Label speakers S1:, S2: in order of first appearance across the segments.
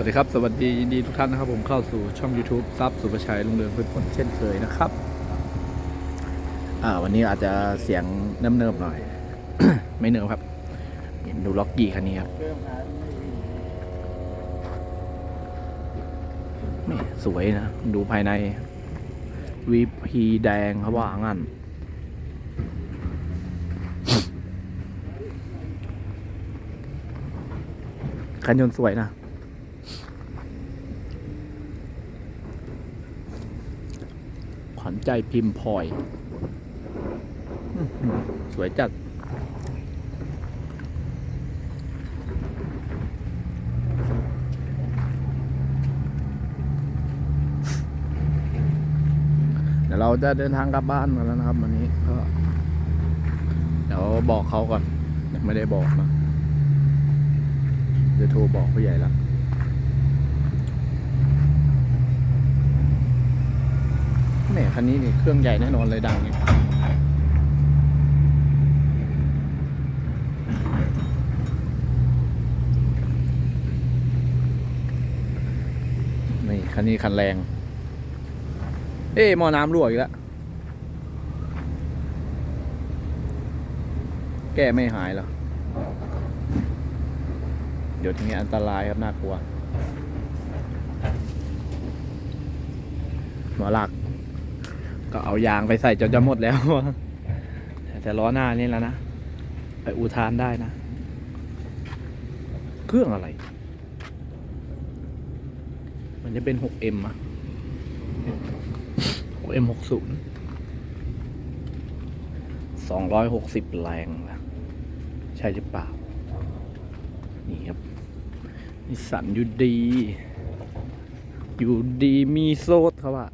S1: วัสดีครับ สวัสดียินดีทุกท่านนะครับผมเข้าสู่ช่อง YouTube ซับสุภชัยลุงเรืองพืชผลเช่นเคยนะครับอ่าวันนี้อาจจะเสียงเนิบๆหน่อย ไม่เนิบครับเห็นดูล็อกกี้คันนี้ครับนี่สวยนะ ดูภายในวีพีแดงเขาว่างั้นคันยนต์สวยนะ ขวัญใจพิมพ์พลอย สวยจัด เดี๋ยวเราจะเดินทางกลับบ้านกันแล้วนะครับ วันนี้ก็เดี๋ยวบอกเขาก่อนยังไม่ได้บอกนะเดี๋ยวโทรบอกผู้ใหญ่ละแห ม่คันนี้นี่เครื่องใหญ่แน่นอนเลยดังเนี่ยนี่คันนี้คันแรง เอ๊ะหมอน้ำรั่วอีกแล้ว แก้ไม่หายหรอเดี๋ยวทีนี้อันตรายครับน่ากลัว หมอหลัก ก็เอายางไปใส่จนจะหมดแล้ว แต่ล้อหน้านี่แล้วนะ ไปอุทานได้นะ เครื่องอะไร มันจะเป็น 6M อะ 6M 60 260 แรงนะใช่หรือเปล่า นี่ครับนิสสันอยู่ดี อยู่ดีมีโซดเขาว่า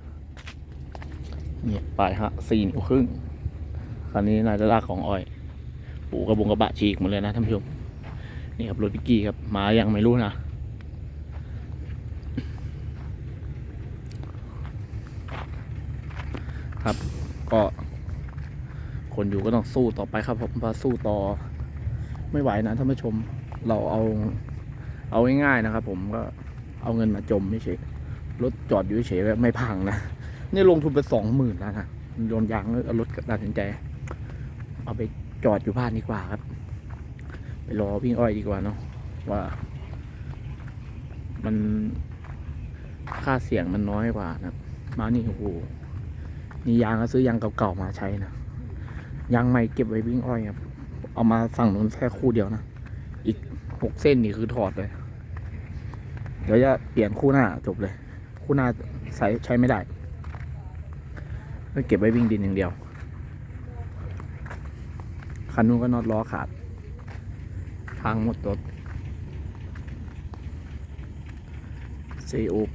S1: เนี่ยปลายฮะสี่นิ้วครึ่งคันนี้น่าจะลากของอ้อย ปูกระบงกระบะฉีกหมดเลยนะท่านผู้ชมนี่ครับรถพิกกี้ครับมายังไม่รู้นะครับก็ คนอยู่ก็ต้องสู้ต่อไปครับผมพาสู้ต่อ ไม่ไหวนะท่านผู้ชมเราเอา เอาง่ายๆนะครับ ผมก็เอาเงินมาจมไม่เฉยรถจอดอยู่เฉยไม่พังนะ นี่ลงทุนไปสองหมื่นแล้วนะโยนยางแล้วเอารถตัดสินใจ เอาไปจอดอยู่บ้านดีกว่าครับ ไปรอวิ่งอ้อยดีกว่าเนาะว่า มันค่าเสียงมันน้อยกว่านะมานี่โอ้โหนี่ยางก็ซื้อยางเก่าๆมาใช้นะยางใหม่เก็บไว้วิ่งอ้อยครับ เอามาฝั่งนู้นแค่คู่เดียวนะอีกหกเส้นนี่คือถอดเลย เดี๋ยวจะเปลี่ยนคู่หน้าจบเลย คู่หน้าใช้ใช้ไม่ได้ ก็เก็บไว้วิ่งดินอย่างเดียว คันนู้นก็น็อตล้อขาดพังหมดรถ CO 8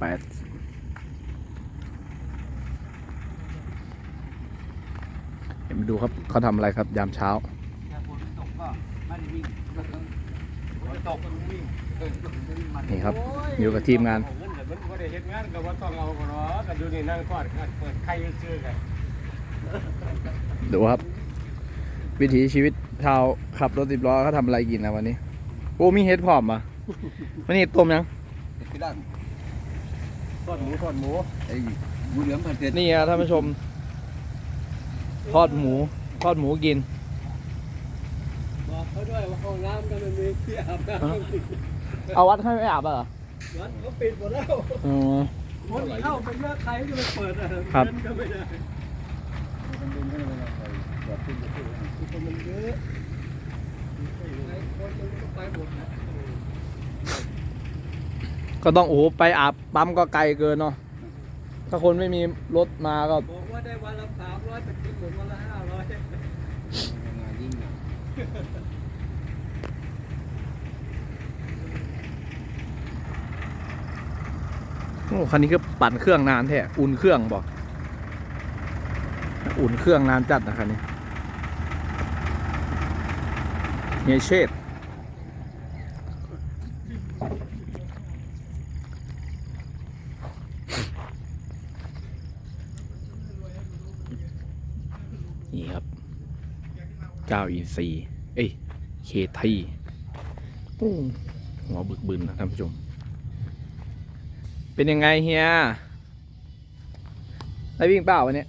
S1: เดี๋ยวมาดูครับเขาทำอะไรครับยามเช้า
S2: ถ้าฝนตกก็ไม่ได้วิ่งฝนตกก็วิ่งเออวิ่งมัน
S1: นี่ครับ อยู่กับทีมงาน
S3: เงินแต่มันบ่ได้เฮ็ดงานก็ว่าต้องเอาบ่เนาะก็อยู่นี่นั่งกอดกันเปิดไข่ซื่อๆกัน
S1: ดูครับ วิถีชีวิตชาวขับรถสิบล้อเขาทำอะไรกินนะวันนี้ โอ้มีเฮ็ดพร้อมอะวันนี้ต้มยัง
S2: กระด้าง
S3: ทอดหมูทอดหมู
S2: ไอ้หมูเหลืองผัดเผ็ด
S1: นี่ครับท่านผู้ชม ทอดหมู ทอดหมูกิน
S3: บอกเขาด้วยว่าห้องน้ำก็ไม่มีที่อาบน้ำ
S1: เอาวัดให้ไม่อาบอะเหรอ
S3: วัดเขาปิดหมดแล้ว
S1: อ๋อ
S3: คนเข้าไปเยอะใครจะไปเปิดอะ
S1: ครับ
S3: เงินก็ไม่ได้ ก็
S1: ต้องโอ้ไปอาบปั๊มก็ไกลเกินเนาะถ้าคนไม่มีรถมาก็
S3: บอกว่าได้วันละสามร้อยแต่กินหมดวันละห้าร้อย
S2: งานยิ่ง
S1: โอ้คันนี้ก็ปั่นเครื่องนานแท้อุ่นเครื่องบอก อุ่นเครื่องนานจัดนะคันนี้เนเชตนี่ครับ เจ้าอินซีย์เอ้ย เคทีโอ้หัวบึกบึนนะท่านผู้ชม เป็นยังไงเฮีย ได้วิ่งเปล่าวันนี้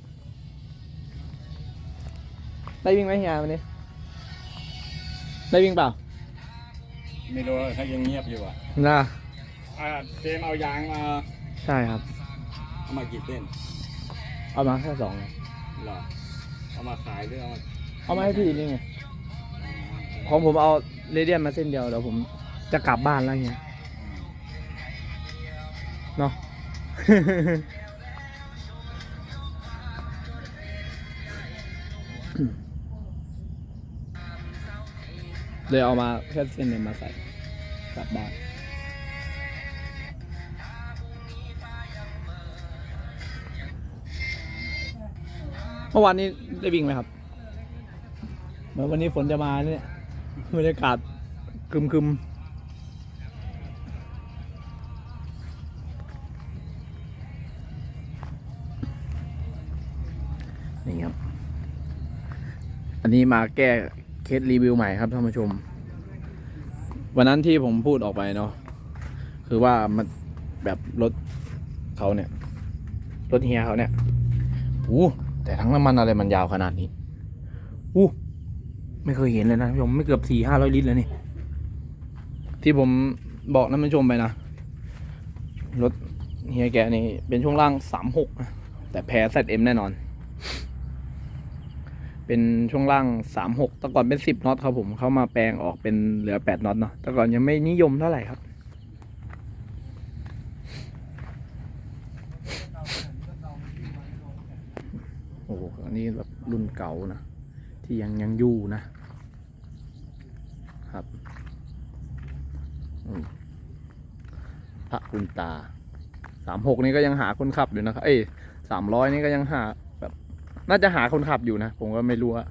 S1: ได้วิ่งไหมเฮียวันนี้ ได้วิ่งเปล่า
S3: ไม่รู้เขายังเงียบอยู่อะ
S1: น่า
S3: อ่าเจมเอายางมา
S1: ใช่ครับ
S3: เอามากี่เส้น
S1: เอามาแค่สอง
S3: เหรอเอามาขายหรือเอามา
S1: เอามาให้พี่นี่ไงของผมเอาเรเดียนมาเส้นเดียวเดี๋ยวผมจะกลับบ้านแล้วเฮียเนาะ เลยเอามาแค่เส้นหนึ่งมาใส่กลับบ้านเมื่อวานนี้ได้วิ่งไหมครับ เหมือนวันนี้ฝนจะมาเนี่ยบรรยากาศคึมคึมนี่ครับ อันนี้มาแก้ เคสรีวิวใหม่ครับท่านผู้ชม วันนั้นที่ผมพูดออกไปเนาะคือว่ามันแบบรถเขาเนี่ย รถเฮียเขาเนี่ยอู้แต่ทั้งน้ำมันอะไรมันยาวขนาดนี้อู้ไม่เคยเห็นเลยนะผมไม่เกือบสี่ห้าร้อยลิตรเลยนี่ ที่ผมบอกท่านผู้ชมไปนะ รถเฮียแกนี่เป็นช่วงล่างสามหกแต่แพ้เซตเอ็มแน่นอน เป็นช่วงล่างสามหกแต่ก่อนเป็นสิบน็อตครับผมเข้ามาแปลงออกเป็นเหลือแปดน็อตเนาะแต่ก่อนยังไม่นิยมเท่าไหร่ครับ โอ้โหอันนี้แบบรุ่นเก่านะ ที่ยังยังอยู่นะ ครับพระคุณตาสามหกนี่ก็ยังหาคนขับอยู่นะครับ เอ้ยสามร้อยนี่ก็ยังหา น่าจะหาคนขับอยู่นะ ผมก็ไม่รู้ว่า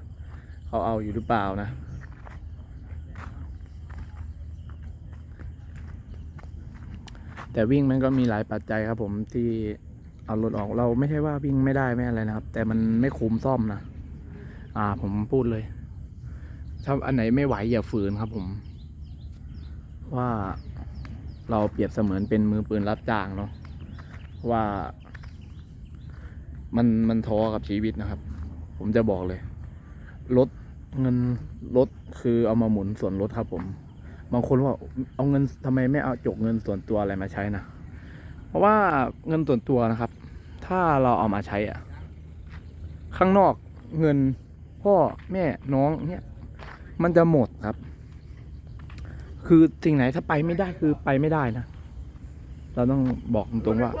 S1: เขาเอาอยู่หรือเปล่านะ แต่วิ่งมันก็มีหลายปัจจัยครับผมที่เอารถออกเราไม่ใช่ว่าวิ่งไม่ได้ไม่อะไรนะครับ แต่มันไม่คุ้มซ่อมนะอ่า ผมพูดเลยถ้าอันไหนไม่ไหวอย่าฝืนครับผม ว่าเราเปรียบเสมือนเป็นมือปืนรับจ้างเนาะว่า มันมันท้อกับชีวิตนะครับ ผมจะบอกเลยลดเงินลดคือเอามาหมุนส่วนลดครับ ผม บางคนว่าเอาเงินทำไมไม่เอาจกเงินส่วนตัวอะไรมาใช้นะเพราะว่าเงินส่วนตัวนะครับ ถ้าเราเอามาใช้อะ ข้างนอกเงินพ่อแม่น้องเนี่ยมันจะหมดครับ คือสิ่งไหนถ้าไปไม่ได้คือไปไม่ได้นะ เราต้องบอกตรงๆว่า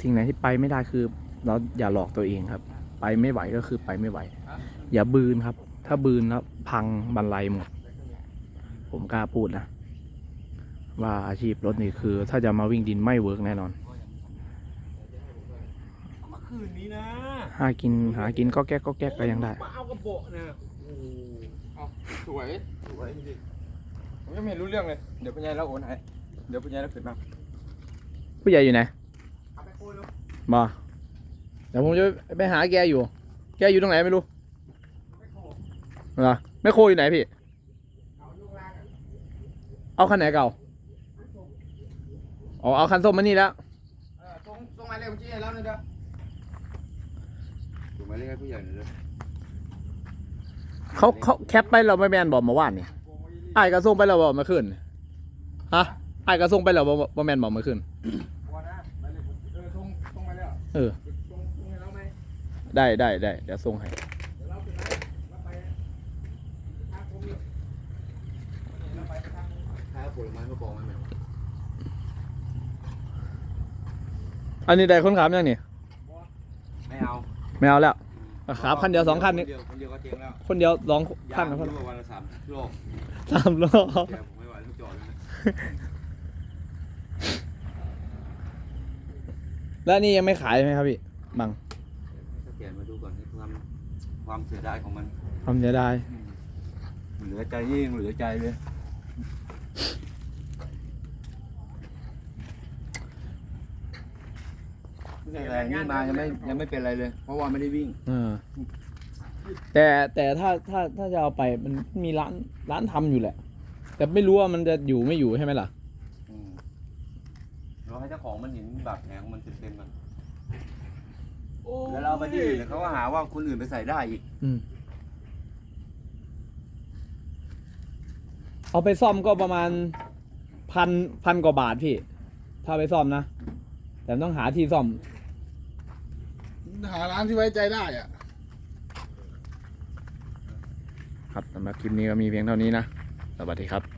S1: สิ่งไหนที่ไปไม่ได้คือ เราอย่าหลอกตัวเองครับ ไปไม่ไหวก็คือไปไม่ไหว อย่าบืนครับ ถ้าบืนแล้วพังบรรลัยหมด ผมกล้าพูดนะ ว่าอาชีพรถนี่คือ ถ้าจะมาวิ่งดินไม่เวิร์กแน่นอน
S3: เมื่อคืนนี้นะ
S1: หากินหากินก็แก๊กก็แก๊กก็ยังได้
S3: มาเอากระโปะนะโอ้โห
S2: เอาสวยสวยจริงๆผมยังไม่รู้เรื่องเลย เดี๋ยวพี่ยายเราโอนให้เดี๋ยวพี่ยายเราขึ้นมา
S1: ผู้ใหญ่อยู่ไหน
S2: เอาไปคุยลูก
S1: มาเดี๋ยวผมจะไปหาแกอยู่ แกอยู่ตรงไหนไม่รู้เหรอแม่โคอยู่ไหนพี่ เอาคันไหนเก่าอ๋อเอาคันส้มมานี่แล้ว
S2: เออส่งส่งหมายเลขบัญชีให้เราหน่อยเด้อส่งหมายเลขให้ผู้ใหญ่หน่อยเด้อ
S1: เขาเขาแคปไปเราไม่แมนบอกมาว่านนี่ไอ้ายกระส่งไปเราบอกมาขึ้น ฮะไอ้ายกระส่งไปเราบอกมาแมนบอกมาขึ้น เออ
S2: ส่งส่งให้เราไหม
S1: ได้ได้ได้เดี๋ยวส่งให้
S2: เดี๋ยวเราขึ้นไปเราไปทางผมอยู่เราไปทางทางผลไม้มะกองไหมแม่
S1: อันนี้ได้คนขับยังนี่
S2: ไม่เอา
S1: ไม่เอาแล้วขับคันเดียวสองคันนี่
S2: เดียวคนเดียวก็เจ๊งแล้ว
S1: คนเดียวสอง
S2: ยา
S1: คั
S2: ง
S1: นนะพ่อ
S2: รู้ว่าวันละสามโลก
S1: สามล้อ
S2: แกผมไม่ไหวทุกจอดเลยนะ
S1: แล้วนี่ยังไม่ขายไหมครับพี่บัง
S2: ถ้าเปลี่ยนมาดูก่อนให้ความความเสียดายของมัน
S1: ทำจะได้
S2: เหลือใจยิ่งเหลือใจเลยแต่นี่มายังไม่ยังไม่เป็นอะไรเลย เพราะว่าไม่ได้วิ่ง
S1: เออแต่แต่ถ้าถ้าถ้าจะเอาไปมันมีร้านร้านทำอยู่แหละ แต่ไม่รู้ว่ามันจะอยู่ไม่อยู่ใช่ไหมล่ะ
S2: เจ้าของมันเห็นบาดแผลของมันเต็มๆมันแล้วเราเอาไปที่อื่นเดี๋ยวเขาก็หาว่าคนอื่นไปใส่ได้อีก
S1: อืมเอาไปซ่อมก็ประมาณพันพันกว่าบาทพี่ ถ้าไปซ่อมนะ แต่ต้องหาที่ซ่อม
S4: หาร้านที่ไว้ใจได้อะ
S1: ครับสำหรับคลิปนี้ก็มีเพียงเท่านี้นะ สวัสดีครับ